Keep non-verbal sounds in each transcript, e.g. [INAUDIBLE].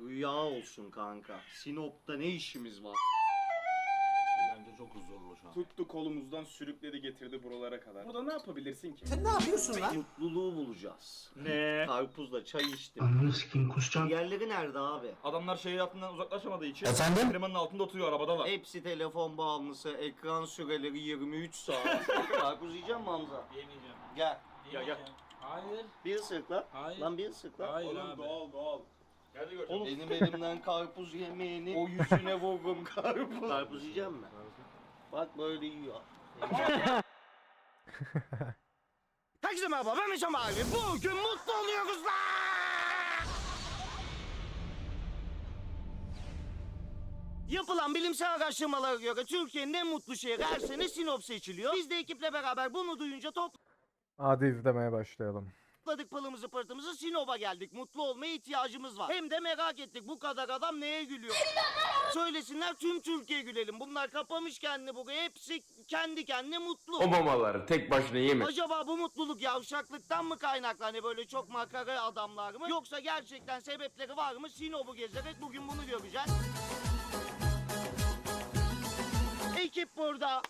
Rüya olsun kanka. Sinop'ta ne işimiz var? Bence çok huzurlu şu an. Tuttu kolumuzdan sürükledi getirdi buralara kadar. Burada ne yapabilirsin ki? Mutluluğu bulacağız. Ne? [LAUGHS] Karpuzla çay içtim. Ananı sikeyim kusacağım. Diğerleri nerede abi? Adamlar şehir hayatından uzaklaşamadığı için Efendim? klimanın altında oturuyor arabadalar. Hepsi telefon bağımlısı, ekran süreleri 23 saat. [LAUGHS] Karpuz yiyecek misin Hamza? Yemeyeceğim. Gel. Ya gel. Hayır. Bir ısırık lan. Hayır. Lan bir ısırık lan. Hayır Oğlum abi. doğal doğal. Geldi gör. Benim elimden karpuz yemeğini o yüzüne vururum karpuz. Karpuz yiyecek misin? Bak böyle yiyor. Herkese merhaba ben Meşam abi. Bugün mutlu oluyoruz lan. Yapılan bilimsel araştırmalara göre Türkiye'nin en mutlu şehri her sene Sinop seçiliyor. Biz de ekiple beraber bunu duyunca Hadi izlemeye başlayalım. Topladık pılımızı pırtımızı Sinop'a geldik. Mutlu olmaya ihtiyacımız var. Hem de merak ettik bu kadar adam neye gülüyor? Söylesinler tüm Türkiye gülelim. Bunlar kapamış kendini buraya. Hepsi kendi kendine mutlu. O mamaları tek başına yeme. Acaba bu mutluluk yavşaklıktan mı kaynaklı? Hani böyle çok makara adamlar mı? Yoksa gerçekten sebepleri var mı? Sinop'u gezerek bugün bunu göreceğiz. Ekip burada.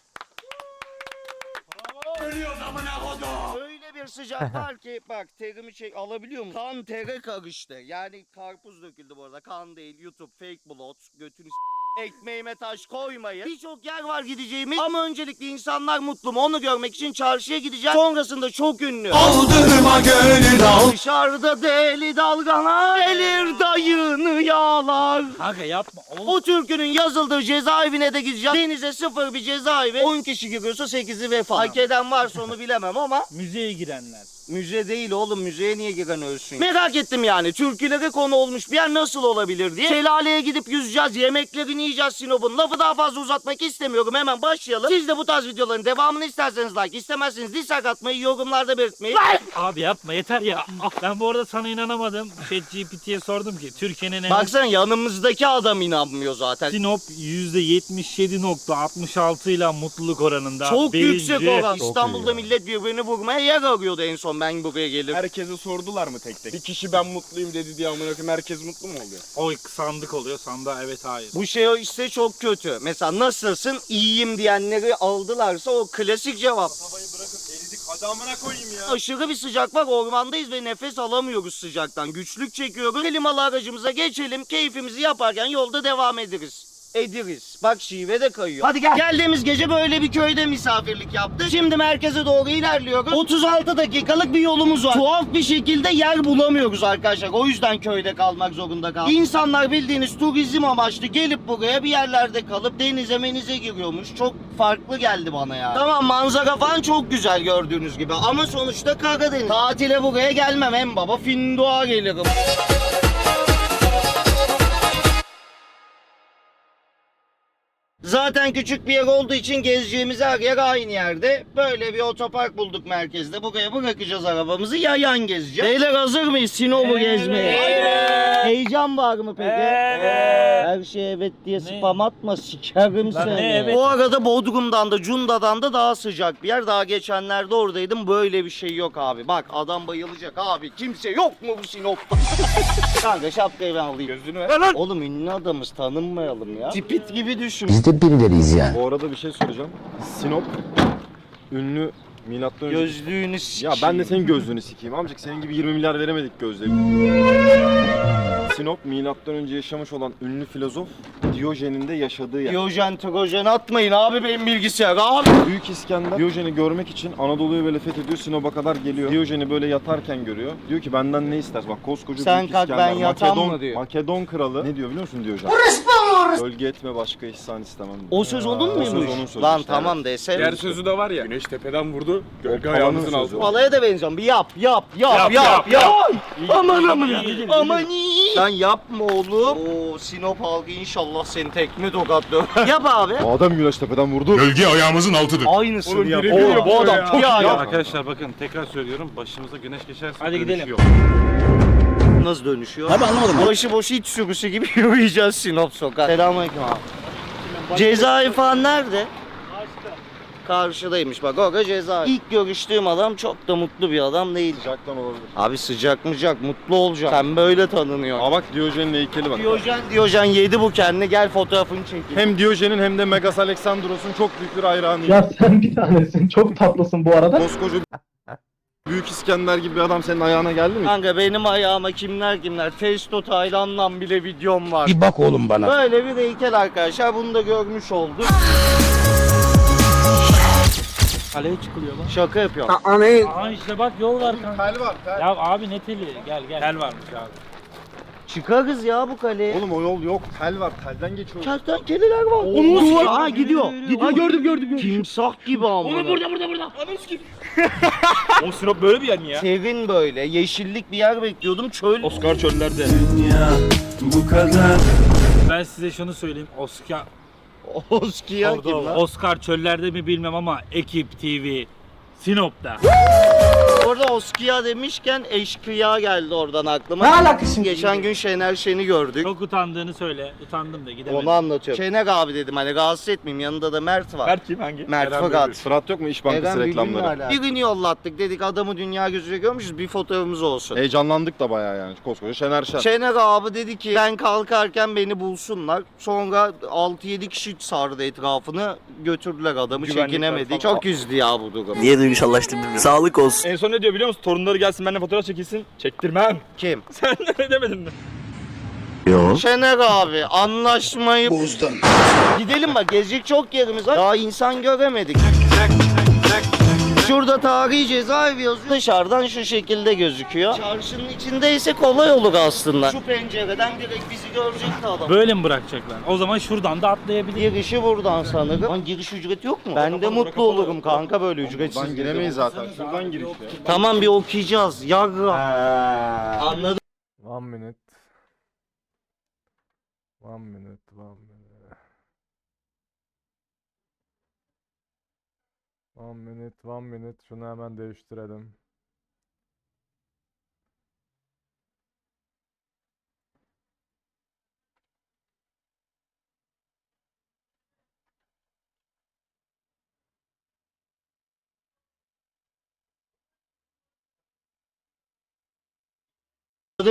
Öyle bir sıcak [LAUGHS] var ki bak terimi çek alabiliyor musun? Kan tere karıştı. Yani karpuz döküldü bu arada. Kan değil YouTube fake blood. Götünü s- Ekmeğime taş koymayın. Birçok yer var gideceğimiz. Ama öncelikle insanlar mutlu mu? Onu görmek için çarşıya gideceğiz. Sonrasında çok ünlü. Aldırma gönül al. Dışarıda deli dalgalar. Elir dayını yağlar. Kanka yapma. Oğlum. O türkünün yazıldığı cezaevine de gideceğiz. Denize sıfır bir cezaevi. 10 kişi giriyorsa 8'i vefat. Hak eden varsa onu bilemem ama [LAUGHS] Müzeye girenler. müze değil oğlum. Müzeye niye giren ölsün? Merak ettim yani. Türkülere konu olmuş bir yer nasıl olabilir diye. Şelaleye gidip yüzeceğiz. Yemeklerini yiyeceğiz Sinop'un. Lafı daha fazla uzatmak istemiyorum. Hemen başlayalım. Siz de bu tarz videoların devamını isterseniz like, istemezseniz dislike atmayı, yorumlarda belirtmeyi. Abi yapma yeter ya. Ah, Ben bu arada sana inanamadım. ChatGPT'ye sordum ki Türkiye'nin en Baksana yanımızdaki adam inanmıyor zaten. Sinop %77.66 ile mutluluk oranında. Çok Birinci. yüksek oran. Çok İstanbul'da iyi ya. millet birbirini vurmaya yer arıyordu en son ben buraya gelip. Herkese sordular mı tek tek? Bir kişi ben mutluyum dedi diye amına koyayım herkes mutlu mu oluyor? O sandık oluyor. Sandığa evet hayır. Bu şey işte çok kötü. Mesela nasılsın iyiyim diyenleri aldılarsa o klasik cevap. Havayı bırakıp eridik hadi amına koyayım ya. Aşırı bir sıcak var ormandayız ve nefes alamıyoruz sıcaktan. Güçlük çekiyoruz. Klimalı aracımıza geçelim keyfimizi yaparken yolda devam ederiz. Ederiz. Bak şive de kayıyor. Hadi gel. Geldiğimiz gece böyle bir köyde misafirlik yaptık. Şimdi merkeze doğru ilerliyoruz. 36 dakikalık bir yolumuz var. Tuhaf bir şekilde yer bulamıyoruz arkadaşlar. O yüzden köyde kalmak zorunda kaldık. İnsanlar bildiğiniz turizm amaçlı gelip buraya bir yerlerde kalıp denize menize giriyormuş. Çok farklı geldi bana ya. Tamam manzara falan çok güzel gördüğünüz gibi ama sonuçta Karadeniz. Tatile buraya gelmem en baba Findoğa gelirim. Zaten küçük bir yer olduğu için gezeceğimiz her yer aynı yerde. Böyle bir otopark bulduk merkezde. Buraya bırakacağız arabamızı yayan gezeceğiz. Beyler hazır mıyız Sinop'u gezmeye? Heyecan var mı peki? Her şeye evet diye spam atma sikerim seni. evet? Bu arada Bodrum'dan da Cunda'dan da daha sıcak bir yer. Daha geçenlerde oradaydım. Böyle bir şey yok abi. Bak adam bayılacak abi. Kimse yok mu bu Sinop'ta? [LAUGHS] Kanka şapkayı ben alayım. Gözünü ver. Oğlum ünlü adamız tanınmayalım ya. Tipit gibi düşün. Biz de birileriyiz yani. Bu arada bir şey soracağım. Sinop ünlü milattan önce... Gözlüğünü Ya ben de senin gözlüğünü sikeyim amcık senin gibi 20 milyar veremedik gözlüğe. Sinop milattan önce yaşamış olan ünlü filozof Diyojen'in de yaşadığı yer. Diyojen trojen atmayın abi benim bilgisayar abi. Büyük İskender Diyojen'i görmek için Anadolu'yu böyle fethediyor Sinop'a kadar geliyor. Diyojen'i böyle yatarken görüyor. Diyor ki benden ne istersin? Bak koskoca Sen Büyük kalk, İskender. ben yatam Makedon, mı diyor. Makedon kralı. Ne diyor biliyor musun Diyojen? Bölge etme başka ihsan istemem. O söz onun O söz muymuş? onun sözü Lan işte, tamam desene. Diğer sözü de var ya. Güneş tepeden vurdu. Gölge O ayağımızın sözü. Alaya da benziyorum. Bir yap, yap, yap, yap, yap. Aman aman. Aman iyi. Lan yapma oğlum. Oo Sinop halkı inşallah seni tekme tokat döver. [LAUGHS] yap abi. O adam güneş tepeden vurdu. Gölge ayağımızın altıdır. Aynısını Oğlum yap. Oo, biliyor bu adam ya. çok iyi. Arkadaşlar bakın tekrar söylüyorum başımıza güneş geçerse Hadi gidelim. yok. Nasıl dönüşüyor? Abi anlamadım. Başı boş iç sürüsü gibi [LAUGHS] yürüyeceğiz Sinop sokak. Selamünaleyküm abi. Cezayir falan nerede? Karşıdaymış bak orada ceza. İlk görüştüğüm adam çok da mutlu bir adam değil. Sıcaktan olabilir. Abi sıcak mıcak mutlu olacak. Sen böyle tanınıyorsun. Aa bak Diyojen'in heykeli bak. Diyojen Diyojen yedi bu kendini gel fotoğrafını çekin. Hem Diyojen'in hem de Megas Alexandros'un çok büyük bir hayranıyım. Ya sen bir tanesin. Çok tatlısın bu arada. Koskoca Büyük İskender gibi bir adam senin ayağına geldi mi? Kanka benim ayağıma kimler kimler Festo Taylan'dan bile videom var. Bir bak oğlum bana. Böyle bir heykel arkadaşlar bunu da görmüş olduk. Kaleye çıkılıyor lan. Şaka yapıyorum. Aa işte bak yol var kanka. Tel var tel. Ya abi ne teli? Gel gel. Tel varmış abi. Çıkarız ya bu kaleye. Oğlum o yol yok. Tel var. Telden geçiyor. Kertenkeleler var. Onu Aa gidiyor. Gidiyor. gördüm gördüm. Timsah gibi ama. Onu burada burada burada. Ananı sikeyim. [LAUGHS] o Sinop böyle bir yer mi ya? Serin böyle. Yeşillik bir yer bekliyordum. Çöl. Oscar çöllerde. Ben size şunu söyleyeyim. Oscar Oskiya kim lan? Oscar çöllerde mi bilmem ama Ekip TV Sinop'ta. Orada Oskiya demişken eşkıya geldi oradan aklıma. Ne alakası? Geçen gün Şener Şen'i gördük. Çok utandığını söyle. Utandım da gidemedim. Onu anlatıyorum. Şener abi dedim hani rahatsız etmeyeyim yanında da Mert var. Mert, kim hangi? Fırat. Fırat yok mu İş Bankası Eren reklamları? Bülbül'le Birini yollattık dedik adamı dünya gözüyle görmüşüz bir fotoğrafımız olsun. Heyecanlandık da bayağı yani. Koskoca Şener Şen. Şener abi dedi ki ben kalkarken beni bulsunlar. Sonra 6-7 kişi sardı etrafını götürdüler adamı Güvenlikler çekinemedik. falan. Çok üzdü ya bu durum. Niye duygusallaştın bilmiyorum. Sağlık olsun. En son ne diyor biliyor musun? Torunları gelsin benimle fotoğraf çekilsin. Çektirmem. Kim? [LAUGHS] Sen ne demedin mi? Yo. Şener abi anlaşmayı bozdum. Gidelim bak gezecek çok yerimiz var. Daha insan göremedik. Şurada tarihi cezaevi yazıyor. Dışarıdan şu şekilde gözüküyor. Çarşının içindeyse kolay olur aslında. Şu pencereden direkt bizi görecekti adam. Böyle mi bırakacaklar? O zaman şuradan da atlayabilir. Girişi buradan sanırım. Lan giriş ücreti yok mu? Ben de mutlu olurum kanka böyle ücretsiz. Buradan giremeyiz zaten. Şuradan giriş ya. Tamam bir okuyacağız. Yarra. Anladım. One minute. One minute, one minute. One minute, one minute. Şunu hemen değiştirelim.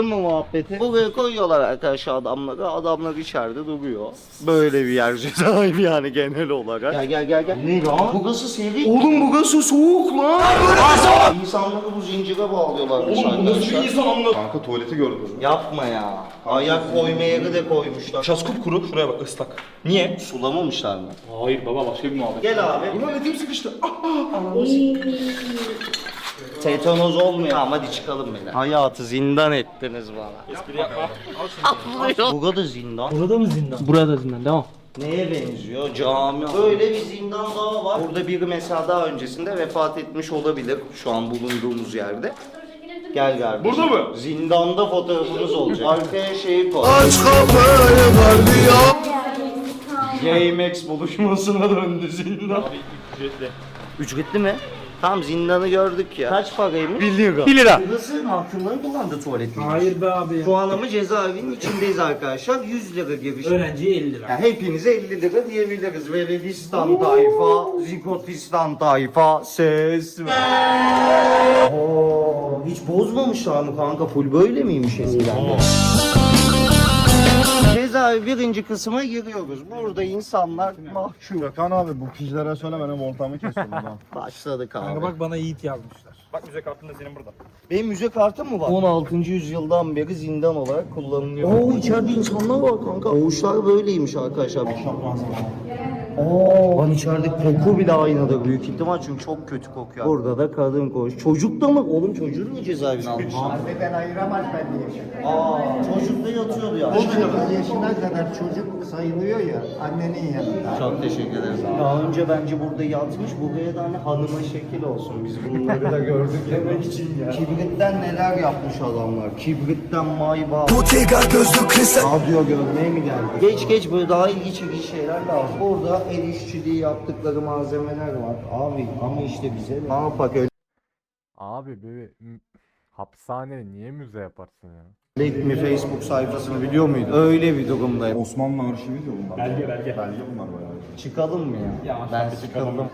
Mı muhabbeti? Buraya koyuyorlar arkadaşlar adamları. Adamlar içeride duruyor. Böyle bir yer cezaevi yani genel olarak. Gel gel gel gel. Ne lan? Burası seri. Oğlum burası soğuk lan. İnsanları bu zincire bağlıyorlarmış arkadaşlar. insan anlat. Kanka tuvaleti gördün. Yapma ya. Ayak koyma yeri de koymuşlar. Şas kupkuru. Şuraya bak ıslak. Niye? Sulamamışlar mı? Hayır baba başka bir muhabbet. Gel abi. Ulan etim sıkıştı. Tetanoz olmuyor. Tamam hadi çıkalım beni. Hayatı zindan ettiniz bana. Espri yapma. Burada da zindan. Burada mı zindan? Burada zindan devam. Neye benziyor? Cami. Böyle bir zindan daha var. Burada biri mesela daha öncesinde vefat etmiş olabilir. Şu an bulunduğumuz yerde. Gel kardeşim. Burada mı? Zindanda fotoğrafımız olacak. Arkaya şeyi koy. Aç kapıyı GameX buluşmasına döndü zindan. Ücretli. Ücretli mi? Tam zindanı gördük ya. Kaç paraymış? 1 lira. 1 lira. Burası mahkumların kullandığı tuvalet? Hayır be abi. Şu an ama cezaevinin içindeyiz arkadaşlar. 100 lira giriş. Öğrenciye 50 lira. Yani hepinize 50 lira diyebiliriz. Veredistan tayfa, Zikotistan tayfa, ses ver. Oo, hiç bozmamışlar mı kanka? Full böyle miymiş eskiden? Cezaevi birinci kısma giriyoruz. Burada insanlar mahkum. Gökhan abi bu pijlere söyle benim ortamı kesiyorum lan. [LAUGHS] Başladık abi. Kanka bak bana Yiğit yazmışlar. Bak müze kartın da senin burada. Benim müze kartım mı var? 16. yüzyıldan beri zindan olarak kullanılıyor. Oo içeride insanlar var kanka. Oğuşlar böyleymiş arkadaşlar. Oo, lan içeride koku bile aynıdır büyük ihtimal çünkü çok kötü kokuyor. Burada da kadın koş. Çocuk da mı? Oğlum çocuğu mu cezaevine almışlar? Anneden ayıramaz ben diyeyim. Aa, çocuk da yatıyordu ya. 19 yaşına kadar çocuk sayılıyor ya annenin yanında. Çok teşekkür ederim. Daha önce bence burada yatmış. Buraya da hani hanıma şekil olsun. Biz bunları da gördük [LAUGHS] demek için ya. Kibritten neler yapmış adamlar. Kibritten mayba. Radyo görmeye mi geldik? Geç geç böyle daha ilgi çekici şeyler lazım. Burada el işçiliği yaptıkları malzemeler var. Abi ama işte bize ne yapak öyle Abi bir hapishane niye müze yaparsın ya? Mi Facebook sayfasını biliyor muydun? Öyle bir durumdayım. Osmanlı arşivi diyor bunlar. Belge belge. Belge bunlar bayağı. Çıkalım mı ya? ben sıkıldım.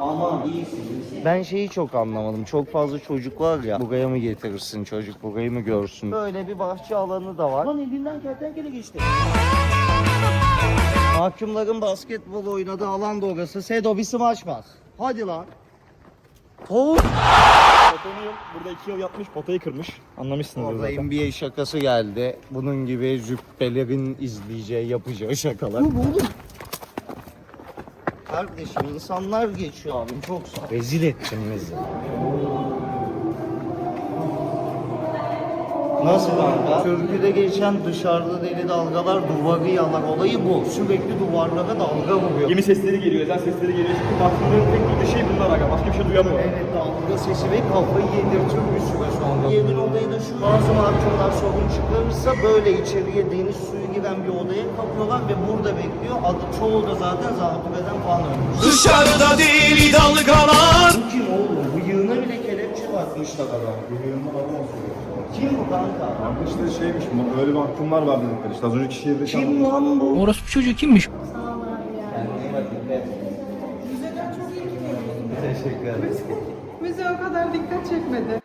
Ama iyisiniz. Ben şeyi çok anlamadım. Çok fazla çocuk var ya. Buraya mı getirirsin çocuk? Burayı mı görsün? Böyle bir bahçe alanı da var. Lan elinden kertenkele geçti. Mahkumların basketbol oynadığı alan da orası. Sedo bir smaç bas. Hadi lan. Oh. Potonu yok. Burada iki yıl yatmış potayı kırmış. Anlamışsınız Orada zaten. NBA şakası geldi. Bunun gibi züppelerin izleyeceği, yapacağı şakalar. Bu oğlum. Kardeşim insanlar geçiyor abim çok sağ. Rezil ettin bizi. Nasıl kanka? Türküde geçen dışarıda deli dalgalar duvarı yalar olayı bu. Sürekli duvarlara dalga vuruyor. Gemi sesleri geliyor, ezan sesleri geliyor. Çünkü baktığında tek duyduğu şey bunlar aga. Başka bir şey duyamıyor. Evet dalga sesi ve kafayı yedirtiyor bir süre sonra. Yerin olayı da şu. Bazı mahkumlar sorun çıkarırsa böyle içeriye deniz suyu giren bir odaya kapıyorlar ve burada bekliyor. Adı çoğu da zaten zatürreden falan ölmüş. Dışarıda deli dalgalar. Bu kim oğlum? Bıyığına bile kelepçe takmışlar adam. Kim bu kanka? Kanka işte şeymiş, bu- böyle mahkumlar var dedikleri işte az önceki şehirde Kim lan bu? Orospu çocuğu kimmiş? Kendine iyi bak dikkat. Teşekkür ederim. Bize o kadar dikkat çekmedi.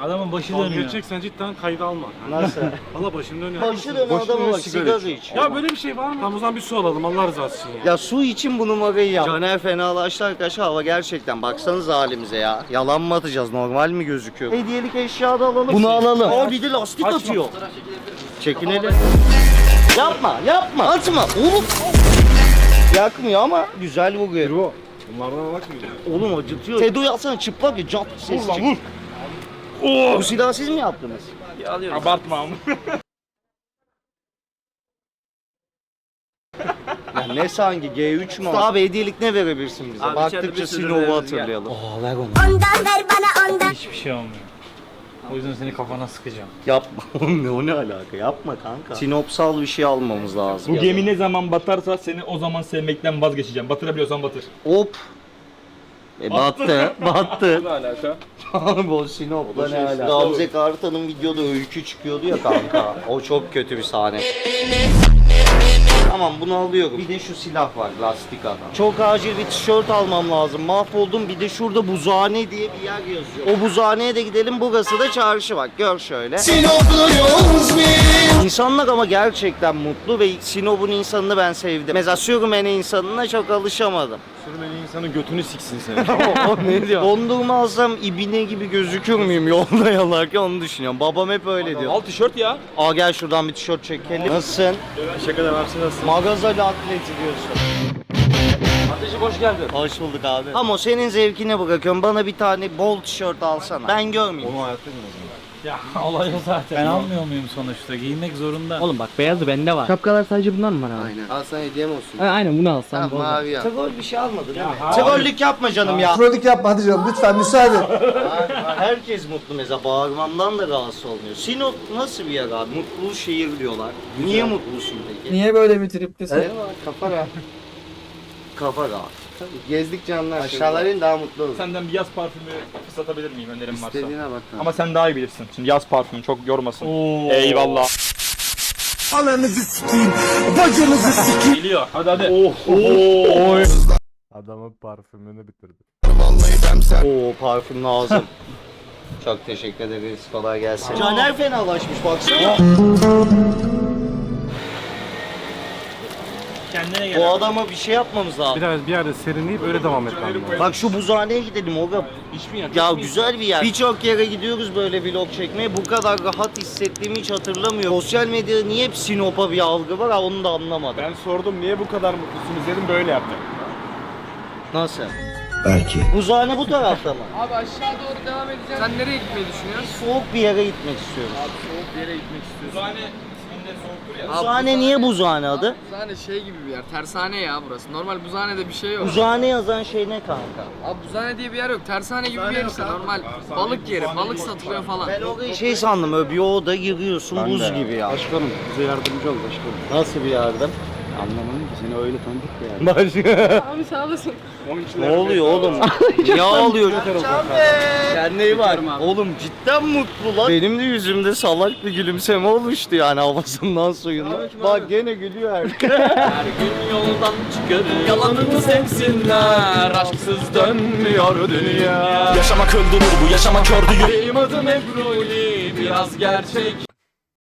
Adamın başı Dalga dönüyor. geçeceksen cidden kayda alma. Nasıl? [LAUGHS] Valla başım dönüyor. Başı dönen Boşuna adama bak sigara içiyor. Ya böyle bir şey var mı? Tamam o zaman bir su alalım Allah rızası için. ya. Ya su için bu numarayı yap. Caner fenalaştı arkadaşlar hava gerçekten. Baksanıza halimize ya. Yalan mı atacağız? Normal mi gözüküyor? Hediyelik eşya da alalım. Bunu alalım. Aa bir de lastik atıyor. Çekinelim. Yapma yapma atma. Oğlum. Yakmıyor ama güzel. Bu. Bunlardan bakmıyor. Oğlum acıtıyor. Tedo yapsana çıplak ya cap ses Vur çık. vur. Bu silahı siz mi yaptınız? Abartma ama. [LAUGHS] Ya ne sanki G3 mü? Abi hediyelik ne verebilirsin bize? Baktıkça Sinov'u hatırlayalım. Aa ver onu. Hiçbir şey olmuyor. O yüzden seni kafana sıkacağım. Yapma [LAUGHS] oğlum ne o ne alaka yapma kanka. Sinopsal bir şey almamız lazım. Bu gemi ne zaman batarsa seni o zaman sevmekten vazgeçeceğim. Batırabiliyorsan batır. Hop. E battı, [LAUGHS] battı. Ne alaka? Bu Sinop'la ne alaka? Gamze Kartal'ın videoda öykü çıkıyordu ya kanka. O çok kötü bir sahne. Tamam bunu alıyorum. Bir de şu silah var lastik adam. Çok acil bir tişört almam lazım. Mahvoldum. Bir de şurada buzhane diye bir yer yazıyor. O buzhaneye de gidelim. Burası da çarşı bak. Gör şöyle. İnsanlar ama gerçekten mutlu ve Sinop'un insanını ben sevdim. Mesela Sürmene insanına çok alışamadım. Sürmeli insanın götünü siksin seni. [LAUGHS] o ne diyor? Dondurma alsam ibine gibi gözükür müyüm yolda [LAUGHS] yalarken onu düşünüyorum. Babam hep öyle diyor. Al tişört ya. Aa gel şuradan bir tişört çekelim. Nasılsın? Teşekkür ederim abi nasılsın? Magazalı atleti diyorsun. Kardeşim hoş geldin. Hoş bulduk abi. Ama senin zevkine bırakıyorum. Bana bir tane bol tişört alsana. Ben görmeyeyim. Onu hayatta bilmez. Ya [LAUGHS] olay o zaten. Ben almıyor muyum sonuçta? Giymek zorunda. Oğlum bak beyazı bende var. Şapkalar sadece bunlar mı var abi? Aynen. Al sana hediyem olsun. Ha, aynen bunu alsam. Tamam bu olur. mavi ya. Trol bir şey almadın değil mi? Trollük yapma canım ya. Kronik yapma hadi canım lütfen müsaade. Herkes mutlu mesela bağırmamdan da rahatsız olmuyor. Sinop nasıl bir yer abi? Mutlu şehir diyorlar. Niye mutlusun peki? Niye böyle bir triptesin? Kafa rahat. Kafa rahat. Gezdik canlar. Aşağıların daha mutlu olur. Senden bir yaz parfümü fıslatabilir miyim önerim varsa? İstediğine bak. Ama sen daha iyi bilirsin. Şimdi yaz parfümü çok yormasın. Eyvallah. Geliyor. Hadi hadi. Oh. Oh. Adamın parfümünü bitirdi. Oo parfüm lazım. [LAUGHS] Çok teşekkür ederiz. Kolay gelsin. Caner fenalaşmış baksana. Kendine gel. Bu adama bir şey yapmamız lazım. Biraz bir yerde serinleyip öyle devam etmem lazım. Bak şu buzhaneye gidelim Oga. Hiçbir yer. Ya güzel bir yer. Birçok yere gidiyoruz böyle vlog çekmeye. Bu kadar rahat hissettiğimi hiç hatırlamıyorum. Sosyal medyada niye hep Sinop'a bir algı var ha onu da anlamadım. Ben sordum niye bu kadar mutlusunuz dedim böyle yaptı. Nasıl? Belki. Buzhane bu tarafta mı? Abi aşağı doğru devam edeceğim. Sen nereye gitmeyi düşünüyorsun? Soğuk bir yere gitmek istiyorum. Soğuk bir yere gitmek istiyorsun. Ya. Buzhane niye buzhane adı? Buzhane şey gibi bir yer. Tersane ya burası. Normal buzhanede bir şey yok. Buzhane yazan şey ne kanka? Abi buzhane diye bir yer yok. Tersane gibi bir yer işte. Normal balık yeri. Balık satılıyor falan. Ben orayı şey sandım öyle bir oda giriyorsun buz gibi ya. Başkanım bize yardımcı ol başkanım. Nasıl bir yardım? Anlamadım ki seni öyle tanıdık ya. Abi sağ olasın. ne oluyor oğlum? [LAUGHS] Niye ağlıyor? Kendine iyi bak. Oğlum cidden mutlu lan. Benim de yüzümde salak bir gülümseme oluştu yani havasından suyundan. Bak gene gülüyor her [LAUGHS] Her gün yoldan çıkarır. Yalanını sevsinler. Aşksız dönmüyor dünya. Yaşamak öldürür bu yaşamak kördü Benim adım Ebruli. Biraz gerçek,